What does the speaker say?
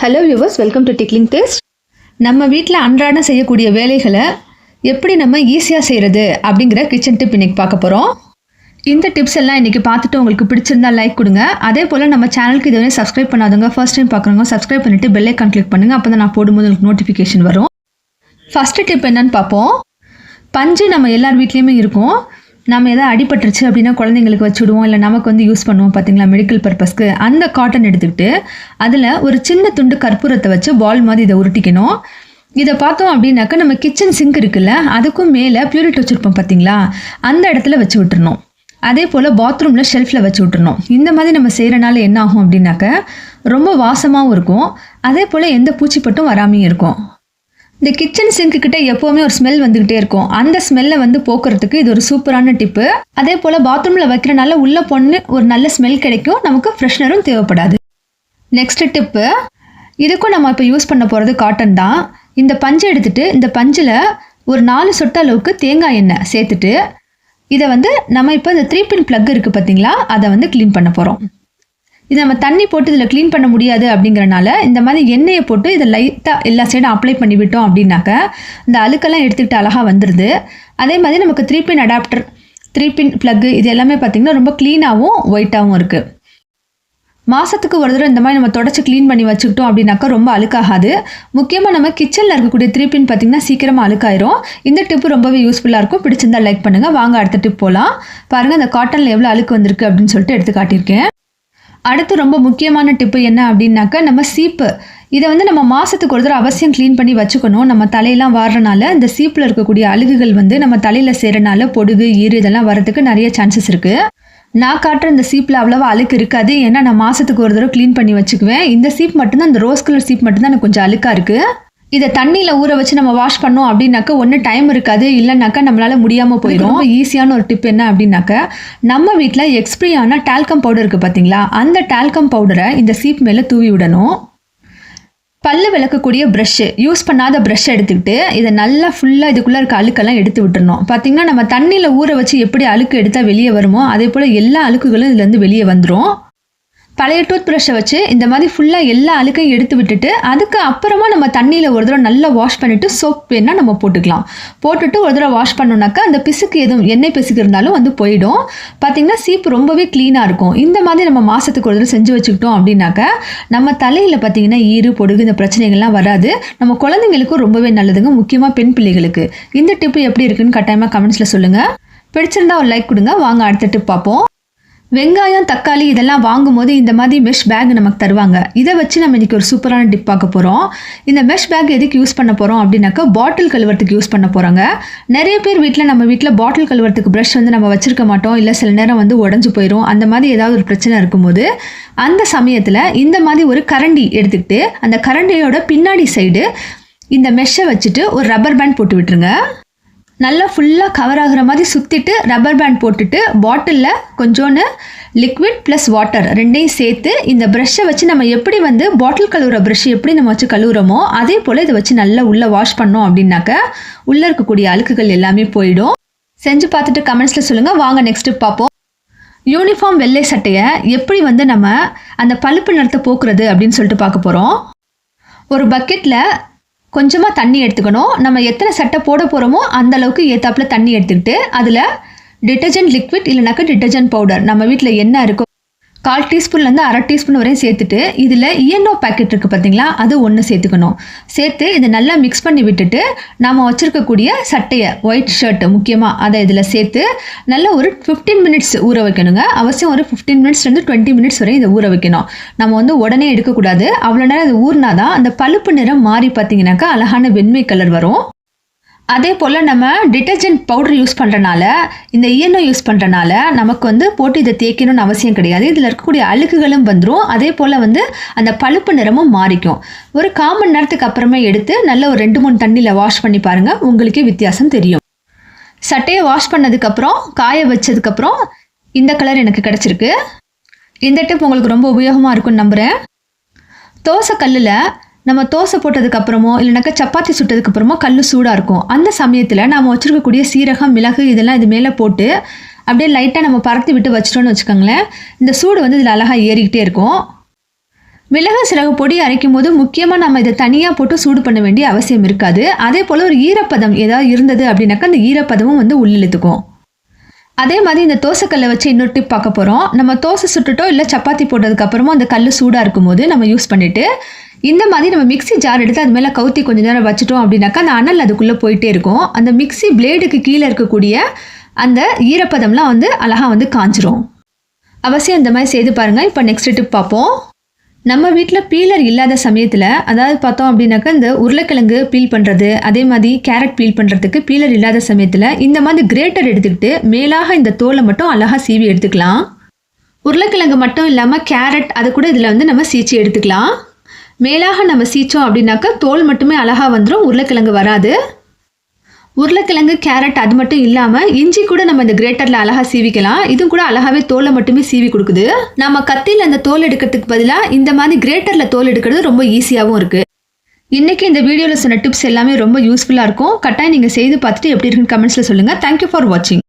Hello viewers welcome to tickling taste நம்ம வீட்டில் அன்றாடம் செய்யக்கூடிய வேலைகளை எப்படி நம்ம ஈஸியாக செய்கிறது அப்படிங்கிற கிச்சன் டிப் இன்னைக்கு பார்க்க போகிறோம் இந்த டிப்ஸ் எல்லாம் இன்றைக்கி பார்த்துட்டு உங்களுக்கு பிடிச்சிருந்தா லைக் கொடுங்க. அதே போல் நம்ம சேனலுக்கு இதுவரை சப்ஸ்கிரைப் பண்ணாதவங்க ஃபர்ஸ்ட் டைம் பார்க்குறவங்க சப்ஸ்கிரைப் பண்ணிவிட்டு பெல் ஐக்கான் கிளிக் பண்ணுங்கள் அப்போ தான் நான் போடும்போது உங்களுக்கு நோட்டிஃபிகேஷன் வரும். ஃபஸ்ட்டு டிப் என்னன்னு பார்ப்போம். பஞ்சு நம்ம எல்லார் வீட்லேயுமே இருக்கும். நம்ம எதாவது அடிபட்டுருச்சு அப்படின்னா குழந்தைங்களுக்கு வச்சுடுவோம் இல்லை நமக்கு வந்து யூஸ் பண்ணுவோம் பார்த்தீங்களா மெடிக்கல் பர்பஸ்க்கு அந்த காட்டன் எடுத்துக்கிட்டு அதில் ஒரு சின்ன துண்டு கற்பூரத்தை வச்சு பால் மாதிரி இதை உருட்டிக்கணும். இதை பார்த்தோம் அப்படின்னாக்கா நம்ம கிச்சன் சிங்க் இருக்குல்ல அதுக்கும் மேலே பியூரிட் வச்சுருப்போம் பார்த்தீங்களா அந்த இடத்துல வச்சு விட்டுருணும் அதே போல் பாத்ரூமில் ஷெல்ஃபில் வச்சு விட்டுருணும் இந்த மாதிரி நம்ம செய்கிறனால என்ன ஆகும் அப்படின்னாக்க ரொம்ப வாசமாகவும் இருக்கும். அதே போல் எந்த பூச்சிப்பட்டும் வராமையும் இருக்கும். இந்த கிச்சன் சிங்க்கு கிட்ட எப்போவுமே ஒரு ஸ்மெல் வந்துக்கிட்டே இருக்கும். அந்த ஸ்மெல்லை வந்து போக்குறதுக்கு இது ஒரு சூப்பரான டிப்பு. அதே போல் பாத்ரூமில் வைக்கிறனால உள்ள பொண்ணு ஒரு நல்ல ஸ்மெல் கிடைக்கும். நமக்கு ஃப்ரெஷ்னரும் தேவைப்படாது. நெக்ஸ்ட் டிப்பு இதுக்கும் நம்ம இப்போ யூஸ் பண்ண போகிறது காட்டன் தான். இந்த பஞ்சை எடுத்துட்டு இந்த பஞ்சில் ஒரு நாலு சொட்டு அளவுக்கு தேங்காய் எண்ணெய் சேர்த்துட்டு இதை வந்து நம்ம இப்போ இந்த த்ரீ பின் ப்ளக் இருக்குது பார்த்தீங்களா அதை வந்து க்ளீன் பண்ண போகிறோம் இது நம்ம தண்ணி போட்டு இதில் க்ளீன் பண்ண முடியாது அப்படிங்கிறனால இந்த மாதிரி எண்ணெயை போட்டு இதை லைட்டாக எல்லா சைடும் அப்ளை பண்ணி விட்டோம் அப்படின்னாக்க இந்த அழுக்கெல்லாம் எடுத்துக்கிட்டு அழகாக வந்துடுது அதே மாதிரி நமக்கு three pin adaptor three pin plug இது எல்லாமே பார்த்திங்கன்னா ரொம்ப க்ளீனாகவும் ஒயிட்டாகவும் இருக்குது மாதத்துக்கு ஒரு தடவை இந்த மாதிரி நம்ம தொடச்சி க்ளீன் பண்ணி வச்சுக்கிட்டோம் அப்படின்னாக்கா ரொம்ப அழுக்காகாது. முக்கியமாக நம்ம கிச்சனில் இருக்கக்கூடிய த்ரீ பின் பார்த்திங்கன்னா சீக்கிரமாக அழுக்காயிரும். இந்த டிப்பு ரொம்பவே யூஸ்ஃபுல்லாக இருக்கும். பிடிச்சிருந்தா லைக் பண்ணுங்கள் வாங்க அடுத்த டிப் போகலாம் பாருங்கள் அந்த காட்டனில் எவ்வளோ அழுக்கு வந்திருக்கு அப்படின்னு சொல்லிட்டு எடுத்து காட்டியிருக்கேன். அடுத்து ரொம்ப முக்கியமான டிப்பு என்ன அப்படின்னாக்கா நம்ம சீப்பு. இதை வந்து நம்ம மாதத்துக்கு ஒரு தடவை அவசியம் க்ளீன் பண்ணி வச்சுக்கணும். நம்ம தலையெல்லாம் வாடுறனால இந்த சீப்பில் இருக்கக்கூடிய அழுகுகள் வந்து நம்ம தலையில் சேரனால பொடுகு ஈறு இதெல்லாம் வரதுக்கு நிறைய சான்சஸ் இருக்குது நான் காட்டுற இந்த சீப்பில் அவ்வளோவா அழுக்கு இருக்காது. ஏன்னா நான் மாதத்துக்கு ஒரு தடவை க்ளீன் பண்ணி வச்சுக்குவேன். இந்த சீப் மட்டும்தான் இந்த ரோஸ் கலர் சீப் மட்டும்தான் எனக்கு கொஞ்சம் அழுக்காக இருக்குது இதை தண்ணியில் ஊற வச்சு நம்ம வாஷ் பண்ணோம் அப்படின்னாக்கா ஒன்றும் டைம் இருக்காது. இல்லைனாக்கா நம்மளால் முடியாமல் போயிடும். ரொம்ப ஈஸியான ஒரு டிப் என்ன அப்படின்னாக்கா நம்ம வீட்டில் எக்ஸ்பிரியான டால்கம் பவுடர் இருக்குது பார்த்தீங்களா அந்த டால்கம் பவுடரை இந்த சீப் மேலே தூவி விடணும். பல்லு விளக்கக்கூடிய ப்ரஷ்ஷு யூஸ் பண்ணாத ப்ரஷ் எடுத்துக்கிட்டு இதை நல்லா ஃபுல்லாக இதுக்குள்ளே இருக்க அழுக்கெல்லாம் எடுத்து விட்டுறணும். பார்த்தீங்கன்னா நம்ம தண்ணியில் ஊற வச்சு எப்படி அழுக்கு எடுத்தால் வெளியே வருமோ அதே போல் எல்லா அழுக்குகளும் இதுலேருந்து வெளியே வந்துடும் பழைய டூத் ப்ரஷ்ஷை வச்சு இந்த மாதிரி ஃபுல்லாக எல்லா அழுக்கையும் எடுத்து விட்டுட்டு அதுக்கு அப்புறமா நம்ம தண்ணியில் ஒரு தடவை நல்லா வாஷ் பண்ணிவிட்டு சோப் வேணால் நம்ம போட்டுக்கலாம். போட்டுட்டு ஒரு தடவை வாஷ் பண்ணோம்னாக்கா அந்த பிசுக்கு எதுவும் எண்ணெய் பிசுக்கு இருந்தாலும் வந்து போயிடும். பார்த்திங்கன்னா சீப்பு ரொம்பவே க்ளீனாக இருக்கும். இந்த மாதிரி நம்ம மாதத்துக்கு ஒரு தடவை செஞ்சு வச்சுக்கிட்டோம் அப்படின்னாக்கா நம்ம தலையில் பார்த்திங்கன்னா ஈறு பொடுகு இந்த பிரச்சனைகள்லாம் வராது. நம்ம குழந்தைங்களுக்கும் ரொம்பவே நல்லதுங்க. முக்கியமாக பெண் பிள்ளைகளுக்கு. இந்த டிப்பு எப்படி இருக்குன்னு கட்டாயமாக கமெண்ட்ஸில் சொல்லுங்கள் பிடிச்சிருந்தா ஒரு லைக் கொடுங்க. வாங்க அடுத்த டிப் பார்ப்போம். வெங்காயம் தக்காளி இதெல்லாம் வாங்கும்போது இந்த மாதிரி மெஷ் பேக் நமக்கு தருவாங்க. இதை வச்சு நம்ம இன்றைக்கி ஒரு சூப்பரான டிப் பார்க்க போகிறோம் இந்த மெஷ் பேக் எதுக்கு யூஸ் பண்ண போகிறோம் அப்படின்னாக்கா பாட்டில் கழுவுறதுக்கு யூஸ் பண்ண போகிறாங்க நிறைய பேர் வீட்டில் நம்ம வீட்டில் பாட்டில் கழுவுறதுக்கு ப்ரஷ் வந்து நம்ம வச்சுருக்க மாட்டோம். இல்லை சில நேரம் வந்து உடஞ்சி போயிடும் அந்த மாதிரி ஏதாவது ஒரு பிரச்சனை இருக்கும்போது அந்த சமயத்தில் இந்த மாதிரி ஒரு கரண்டி எடுத்துக்கிட்டு அந்த கரண்டியோட பின்னாடி சைடு இந்த மெஷ்ஷை வச்சுட்டு ஒரு ரப்பர் பேண்ட் போட்டு விட்டுருங்க. நல்லா ஃபுல்லாக கவர் ஆகுற மாதிரி சுற்றிட்டு ரப்பர் பேண்ட் போட்டுட்டு பாட்டிலில் கொஞ்சோன்னு லிக்விட் ப்ளஸ் வாட்டர் ரெண்டையும் சேர்த்து இந்த ப்ரஷ்ஷை வச்சு நம்ம எப்படி வந்து பாட்டில் கழுவுற ப்ரெஷ் எப்படி நம்ம வச்சு கழுவுறோமோ அதே போல் இதை வச்சு நல்லா உள்ளே வாஷ் பண்ணோம் அப்படின்னாக்க உள்ளே இருக்கக்கூடிய அழுக்குகள் எல்லாமே போயிடும். செஞ்சு பார்த்துட்டு கமெண்ட்ஸில் சொல்லுங்கள் வாங்க நெக்ஸ்ட்டு பார்ப்போம். யூனிஃபார்ம் வெள்ளை சட்டையை எப்படி வந்து நம்ம அந்த பழுப்பு நிறத்தை போக்குறது அப்படின்னு சொல்லிட்டு பார்க்க போகிறோம் ஒரு பக்கெட்டில் கொஞ்சமாக தண்ணி எடுத்துக்கணும். நம்ம எத்தனை சட்டை போட போகிறோமோ அந்த அளவுக்கு ஏற்றாப்புல தண்ணி எடுத்துக்கிட்டு அதில் டிட்டர்ஜென்ட் லிக்விட் இல்லைனாக்கா டிட்டர்ஜென்ட் பவுடர் நம்ம வீட்டில் என்ன இருக்கோ கால் டீஸ்பூன்லேருந்து அரை டீஸ்பூன் வரையும் சேர்த்துட்டு இதில் இஎன்ஓ பேக்கெட் இருக்குது பார்த்தீங்களா அது ஒன்று சேர்த்துக்கணும். சேர்த்து இதை நல்லா மிக்ஸ் பண்ணி விட்டுட்டு நாம் வச்சுருக்கக்கூடிய சட்டையை ஒயிட் ஷர்ட்டு முக்கியமாக அதை இதில் சேர்த்து நல்லா ஒரு ஃபிஃப்டீன் மினிட்ஸ் ஊற வைக்கணுங்க. அவசியம் ஒரு ஃபிஃப்டீன் மினிட்ஸ்லேருந்து டுவெண்ட்டி மினிட்ஸ் வரையும் இதை ஊற வைக்கணும். நம்ம வந்து உடனே எடுக்கக்கூடாது. அவ்வளோ நேரம் இது ஊறினா தான் அந்த பழுப்பு நிறம் மாறி பார்த்தீங்கன்னாக்கா அழகான வெண்மை கலர் வரும். அதே போல் நம்ம டிட்டர்ஜென்ட் பவுடர் யூஸ் பண்ணுறனால இந்த இஎன்ஓ யூஸ் பண்ணுறனால நமக்கு வந்து போட்டு இதை தேய்க்கணும்னு அவசியம் கிடையாது. இதில் இருக்கக்கூடிய அழுக்குகளும் வந்துடும் அதே போல் வந்து அந்த பழுப்பு நிறமும் மாறிக்கும். ஒரு கால் நேரத்துக்கு அப்புறமே எடுத்து நல்ல ஒரு ரெண்டு மூணு தண்ணியில் வாஷ் பண்ணி பாருங்கள் உங்களுக்கே வித்தியாசம் தெரியும். சட்டையை வாஷ் பண்ணதுக்கப்புறம் காய வச்சதுக்கப்புறம் இந்த கலர் எனக்கு கிடச்சிருக்கு. இந்த டிப் உங்களுக்கு ரொம்ப உபயோகமாக இருக்கும்னு நம்புகிறேன் தோசை கல்லில் நம்ம தோசை போட்டதுக்கப்புறமோ இல்லைனாக்கா சப்பாத்தி சுட்டதுக்கப்புறமோ கல் சூடாக இருக்கும். அந்த சமயத்தில் நம்ம வச்சுருக்கக்கூடிய சீரகம் மிளகு இதெல்லாம் இது மேலே போட்டு அப்படியே லைட்டாக நம்ம பறத்தி விட்டு வச்சிட்டோன்னு வச்சுக்கோங்களேன். இந்த சூடு வந்து இதில் அழகாக ஏறிக்கிட்டே இருக்கும். மிளகு சிறகு பொடி அரைக்கும் போது முக்கியமாக நம்ம இதை தனியாக போட்டு சூடு பண்ண வேண்டிய அவசியம் இருக்காது. அதே போல் ஒரு ஈரப்பதம் ஏதாவது இருந்தது அப்படின்னாக்கா அந்த ஈரப்பதமும் வந்து உள்ளிழுத்துக்கும் அதே மாதிரி இந்த தோசைக்கல்லை வச்சு இன்னொரு டிப் பார்க்க போகிறோம் நம்ம தோசை சுட்டுட்டோ இல்லை சப்பாத்தி போட்டதுக்கப்புறமா அந்த கல் சூடாக இருக்கும்போது நம்ம யூஸ் பண்ணிவிட்டு இந்த மாதிரி நம்ம மிக்ஸி ஜார் எடுத்து அது மேலே கவுத்தி கொஞ்ச நேரம் வச்சுட்டோம் அப்படின்னாக்கா அந்த அனல் அதுக்குள்ளே போயிட்டே இருக்கும். அந்த மிக்ஸி பிளேடுக்கு கீழே இருக்கக்கூடிய அந்த ஈரப்பதம்லாம் வந்து அழகாக வந்து காஞ்சிரும். அவசியம் இந்த மாதிரி செய்து பாருங்கள் இப்போ நெக்ஸ்ட் டிப் பார்ப்போம். நம்ம வீட்டில் பீலர் இல்லாத சமயத்தில் அதாவது பார்த்தோம் அப்படின்னாக்கா இந்த உருளைக்கிழங்கு பீல் பண்ணுறது அதே மாதிரி கேரட் பீல் பண்ணுறதுக்கு பீலர் இல்லாத சமயத்தில் இந்த மாதிரி கிரேட்டர் எடுத்துக்கிட்டு மேலாக இந்த தோலை மட்டும் அழகாக சீவி எடுத்துக்கலாம். உருளைக்கிழங்கு மட்டும் இல்லாமல் கேரட் அது கூட இதில் வந்து நம்ம சீச்சி எடுத்துக்கலாம். மேலாக நம்ம சீச்சோம் அப்படின்னாக்கா தோல் மட்டுமே அழகாக வந்துடும் உருளைக்கிழங்கு வராது. உருளைக்கிழங்கு கேரட் அது மட்டும் இல்லாமல் இஞ்சி கூட நம்ம இந்த கிரேட்டரில் அழகாக சீவிக்கலாம். இதுவும் கூட அழகாகவே தோலை மட்டுமே சீவி கொடுக்குது. நம்ம கத்தியில் அந்த தோல் எடுக்கிறதுக்கு பதிலாக இந்த மாதிரி கிரேட்டரில் தோல் எடுக்கிறது ரொம்ப ஈஸியாகவும் இருக்குது இன்றைக்கி இந்த வீடியோவில் சொன்ன டிப்ஸ் எல்லாமே ரொம்ப யூஸ்ஃபுல்லாக இருக்கும். கட்டாயம் நீங்கள் செய்து பார்த்துட்டு எப்படி இருக்குன்னு கமெண்ட்ஸில் சொல்லுங்கள் தேங்க்யூ ஃபார் வாட்சிங்